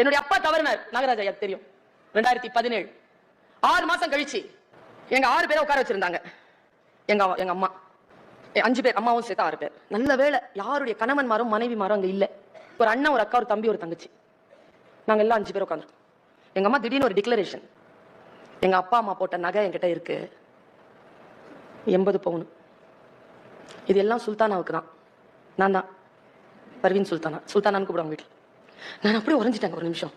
என்னுடைய அப்பா தவறினார். நாகராஜ் ஐயா தெரியும். ரெண்டாயிரத்தி பதினேழு. ஆறு மாசம் கழிச்சு எங்க ஆறு பேரை உட்கார வச்சிருந்தாங்க. எங்க எங்க அம்மா. அஞ்சு பேர் அம்மாவும் சேர்த்து ஆறு பேர். நல்ல வேலை யாருடைய கணவன்மாரும் மனைவிமாரும் அங்க இல்ல. ஒரு அண்ணன் ஒரு அக்கா ஒரு தம்பி ஒரு தங்கச்சி. நாங்க எல்லாம் அஞ்சு பேர் உட்காந்துருக்கோம் எங்க அம்மா திடீர்னு ஒரு டிக்ளரேஷன் எங்க அப்பா அம்மா போட்ட நகை என்கிட்ட இருக்கு. எண்பது பவுன். இது எல்லாம் சுல்தானாவுக்கு தான். நான் தான். பர்வீன் சுல்தானா. சுல்தானான்னு கூப்பிடுவாங்க வீட்டில் நான் அப்படியே உறைஞ்சிட்டேங்க ஒரு நிமிஷம்.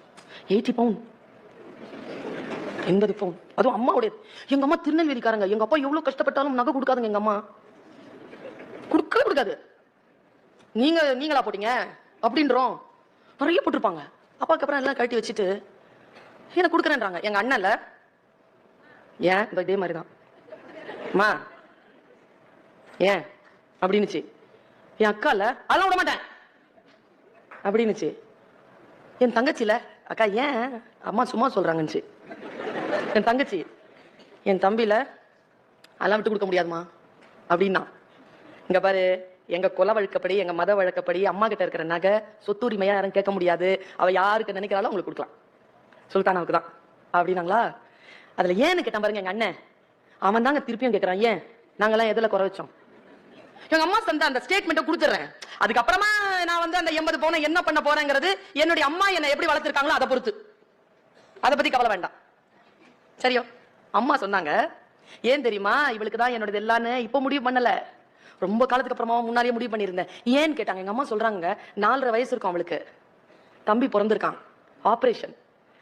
எயிட்டி பவுன் எண்பது பவுன் அதுவும் அம்மாவுடைய எங்க அம்மா திருநெல்வேலிக்காரங்க. எங்க அப்பா எவ்வளவு கஷ்டப்பட்டாலும் நகை கொடுக்காதுங்க எங்க அம்மா. கொடுக்கவே கொடுக்காது. நீங்க நீங்களா போட்டீங்க? அப்படின்றோம். நிறைய போட்டிருப்பாங்க. அப்பாவுக்கு அப்புறம் எல்லாம் கழட்டி வச்சுட்டு எனக்கு கொடுக்குறேன்றாங்க? எங்க அண்ணன்ல ஏன்? இந்த இதே மாதிரி தான் அம்மா. ஏன்? அப்படின்னுச்சு. என் அக்கால அதெல்லாம் விட மாட்டேன். அப்படின்னுச்சு. என் தங்கச்சியில அக்கா ஏன் அம்மா சும்மா சொல்கிறாங்கன்னுச்சு என் தங்கச்சி என் தம்பியில் அதெல்லாம் விட்டு கொடுக்க முடியாதுமா அப்படின்னா. இங்கே பாரு எங்க குல வழக்கப்படி எங்க மத வழக்கப்படி அம்மா கிட்ட இருக்கிற நகை சொத்துரிமையா யாரும் கேட்க முடியாது. அவ யாருக்கு நினைக்கிறாலும் அவங்களுக்கு கொடுக்கலாம். சுல்தானாவுக்கு தான். அப்படின்னாங்களா? அதுல ஏன்னு கேட்டான் பாருங்க எங்க அண்ணன். அவன் தாங்க திருப்பியும் கேட்கறான் ஏன்? நாங்கெல்லாம் எதுல குறை வச்சோம்? எங்க அம்மா சந்த அந்த ஸ்டேட்மெண்ட்டை கொடுத்துறேன். அதுக்கப்புறமா நான் வந்து அந்த எண்பது பவுனை என்ன பண்ண போறேங்கிறது என்னுடைய அம்மா என்னை எப்படி வளர்த்துருக்காங்களோ அதை பொறுத்து. அதை பத்தி கவலை வேண்டாம். சரியோ? அம்மா சொன்னாங்க ஏன் தெரியுமா இவளுக்கு தான் என்னோடது எல்லான்னு இப்போ முடிவு பண்ணல. ரொம்ப காலத்துக்கு அப்புறமா முன்னாடியே முடிவு பண்ணியிருந்தேன். ஏன்னு கேட்டாங்க. எங்க அம்மா சொல்றாங்க நாலரை வயசு இருக்கும் அவளுக்கு. தம்பி பிறந்திருக்கான். ஆபரேஷன்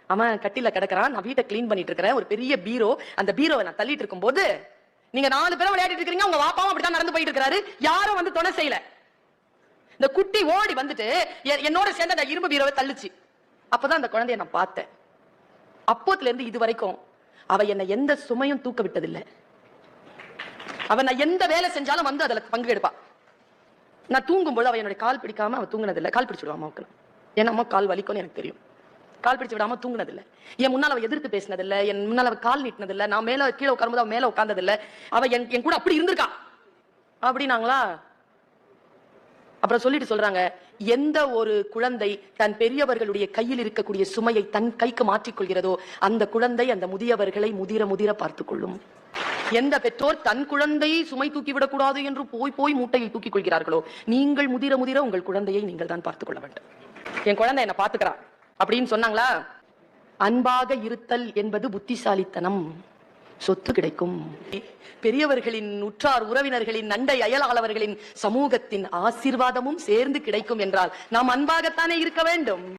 அவன் கட்டில கிடக்குறான். நான் வீட்டை க்ளீன் பண்ணிட்டு இருக்கிறேன். ஒரு பெரிய பீரோ. அந்த பீரோவை நான் தள்ளிட்டு இருக்கும்போது நீங்க நாலு பேரும் விளையாடிட்டு இருக்கீங்க உங்க வாப்பாவும் அப்படித்தான் நடந்து போயிட்டு இருக்காரு யாரும் வந்து துணை செய்யல. இந்த குட்டி ஓடி வந்துட்டு எ- என்னோட சேர்ந்து அந்த இரும்பு வீரவை தள்ளுச்சு. அப்பதான் அந்த குழந்தைய நான் பார்த்தேன். அப்போத்துல இருந்து இது வரைக்கும் அவ என்னை எந்த சுமையும் தூக்க விட்டதில்லை. அவ நான் எந்த வேலை செஞ்சாலும் வந்து அதுல பங்கு எடுப்பா. நான் தூங்கும்போது அவ என்னுடைய கால் பிடிக்காம அவ தூங்கினதில்லை. கால் பிடிச்சிடுவா அம்மாவுக்கு. ஏன்னா அம்மா கால் வலிக்கும்னு எனக்கு தெரியும். கால் பிடிச்சு விடாம தூங்குனதில்லை. என் முன்னால் அவள் எதிர்த்து பேசினதில்லை. என் முன்னால் அவ கால் நீட்டினதில்லை. நான் மேல கீழே உட்காரும்போது அவ மேல உட்கார்ந்ததில்லை. அவள் என் என் கூட அப்படி இருந்திருக்கா? அப்படின்னாங்களா? அப்புறம் சொல்லிட்டு சொல்றாங்க எந்த ஒரு குழந்தை தன் பெரியவர்களுடைய கையில் இருக்கக்கூடிய சுமையை தன் கைக்கு மாற்றிக்கொள்கிறதோ அந்த குழந்தை அந்த முதியவர்களை முதிர முதிர பார்த்துக் கொள்ளும் எந்த பெற்றோர் தன் குழந்தையை சுமை தூக்கி விடக்கூடாது என்று போய் போய் மூட்டையை தூக்கிக் கொள்கிறார்களோ நீங்கள் முதிர முதிர உங்கள் குழந்தையை நீங்கள் தான் பார்த்துக் கொள்ள வேண்டும். என் குழந்தை என்ன பாத்துக்கிறான் அப்படின்னு சொன்னாங்களா? அன்பாக இருத்தல் என்பது புத்திசாலித்தனம். சொத்து கிடைக்கும். பெரியவர்களின் உற்றார் உறவினர்களின் நண்டை அயலாளவர்களின் சமூகத்தின் ஆசீர்வாதமும் சேர்ந்து கிடைக்கும் என்றால் நாம் அன்பாகத்தானே இருக்க வேண்டும்.